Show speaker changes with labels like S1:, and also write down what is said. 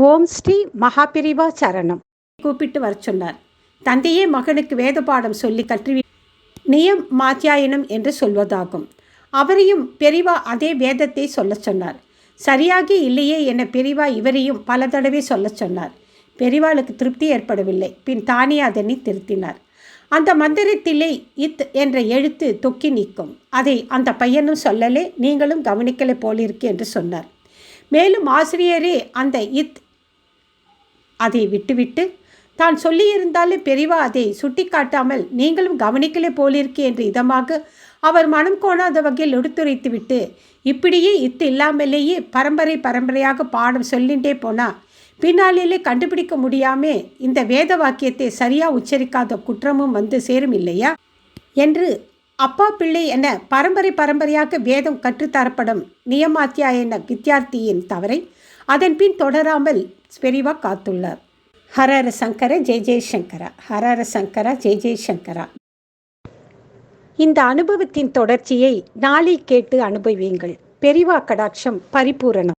S1: ஓம் ஸ்ரீ மகாபிரிவா சரணம். கூப்பிட்டு வர சொன்னார். தந்தையே மகனுக்கு வேத பாடம் சொல்லி கற்றுவி நியம் மாத்தியாயனம் என்று சொல்வதாகும். அவரையும் பெரிவா அதே வேதத்தை சொல்லச் சொன்னார். சரியாக இல்லையே என பெரிவா இவரையும் பல தடவை சொல்ல சொன்னார். பெரிவாளுக்கு திருப்தி ஏற்படவில்லை. பின் தானே அதனை திருத்தினார். அந்த மந்திரத்திலே இத் என்ற எழுத்து தொக்கி நிற்கும். அதை அந்த பையனும் சொல்லலே நீங்களும் கவனிக்கலை போலிருக்கு என்று சொன்னார். மேலும் ஆசிரியரே அந்த இத் அதை விட்டுவிட்டு தான் சொல்லியிருந்தாலே பெரிவா அதை சுட்டி காட்டாமல் நீங்களும் கவனிக்கலே போலிருக்கே என்று இதமாக அவர் மனம் கோணாத வகையில் எடுத்துரைத்துவிட்டு இப்படியே இத்து இல்லாமலேயே பரம்பரை பரம்பரையாக பாடம் சொல்லிகிட்டே போனால் பின்னாளிலே கண்டுபிடிக்க முடியாமே இந்த வேத வாக்கியத்தை சரியாக உச்சரிக்காத குற்றமும் வந்து சேரும் இல்லையா என்று அப்பா பிள்ளை என பரம்பரை பரம்பரையாக வேதம் கற்றுத்தரப்படும் நியமாத்தியாயன வித்தியார்த்தியின் தவறை அதன் பின் தொடராமல் பெரிவா காத்துள்ளார். ஹரர சங்கர ஜெய் ஜெய்சங்கரா ஹரர சங்கரா ஜெய் ஜெய்சங்கரா இந்த அனுபவத்தின் தொடர்ச்சியை நாளை கேட்டு அனுபவியுங்கள். பெரிவா கடாட்சம் பரிபூரணம்.